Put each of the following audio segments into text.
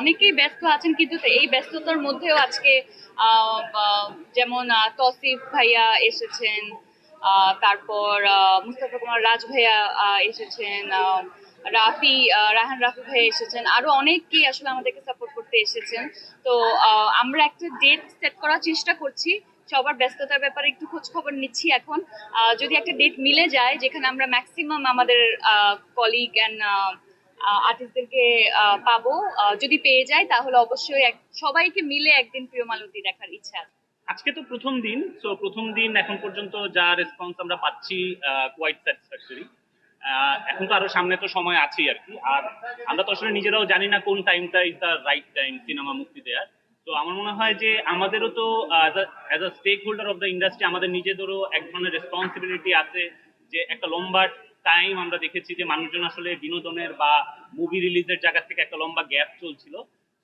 অনেকেই ব্যস্ত আছেন, কিন্তু এই ব্যস্ততার মধ্যেও আজকে যেমন তসিফ ভাইয়া এসেছেন তারপর মুস্তাফা কুমার রাজ ভাইয়া এসেছেন রাফি রাহান রাফি ভাই এসেছেন, আরও অনেকেই আসলে আমাদেরকে সাপোর্ট করতে এসেছেন। তো আমরা একটা ডেট সেট করার চেষ্টা করছি, সবার ব্যস্ততার ব্যাপারে একটু খোঁজ খবর নিচ্ছি এখন। যদি একটা ডেট মিলে যায়, যেখানে আমরা ম্যাক্সিমাম আমাদের কলিগ অ্যান্ড আর্টিস্টদেরকে পাবো। যদি পেয়ে যাই তাহলে অবশ্যই সবাইকে মিলে একদিন প্রিয় মালতী দেখার ইচ্ছা আজকে তো প্রথম দিন সো প্রথম দিন এখন পর্যন্ত যা রেসপন্স আমরা পাচ্ছি কোয়াইট স্যাটিসফ্যাক্টরি এখন তো আরও সামনে তো সময় আছেই আর কি। আর আমরা তো আসলে নিজেরাও জানি না কোন টাইমটা is the right time cinema মুক্তি দেওয়ার তো আমার মনে হয় যে আমাদেরও তো as a stakeholder of the industry আমাদের নিজেদেরও এক ধরনের রেসপন্সিবিলিটি আছে যে একটা লম্বা টাইম আমরা দেখেছি যে মানুষজন আসলে বিনোদনের বা মুভি রিলিজের জায়গা থেকে একটা লম্বা গ্যাপ চলছিল।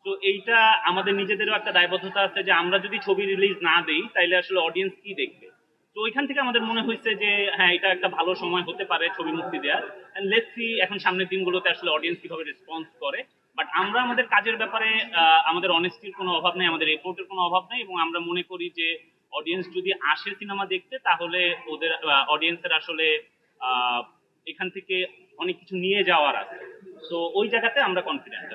তো এইটা আমাদের নিজেদেরও একটা দায়বদ্ধতা আছে যে আমরা যদি ছবি রিলিজ না দেই, তাইলে আসলে অডিয়েন্স কি দেখবে? তো ওইখান থেকে আমাদের মনে হয়েছে যে হ্যাঁ এটা একটা ভালো সময় হতে পারে ছবি মুক্তি দেওয়ার লেটস সি এখন সামনের দিনগুলোতে আসলে অডিয়েন্স কীভাবে রেসপন্স করে। বাট আমরা আমাদের কাজের ব্যাপারে আমাদের অনেস্টির কোনো অভাব নেই, আমাদের এফোর্টের কোনো অভাব নেই এবং আমরা মনে করি যে অডিয়েন্স যদি আসে সিনেমা দেখতে, তাহলে ওদের অডিয়েন্সের আসলে এখান থেকে অনেক কিছু নিয়ে যাওয়ার আছে। সো ওই জায়গাতে আমরা কনফিডেন্ট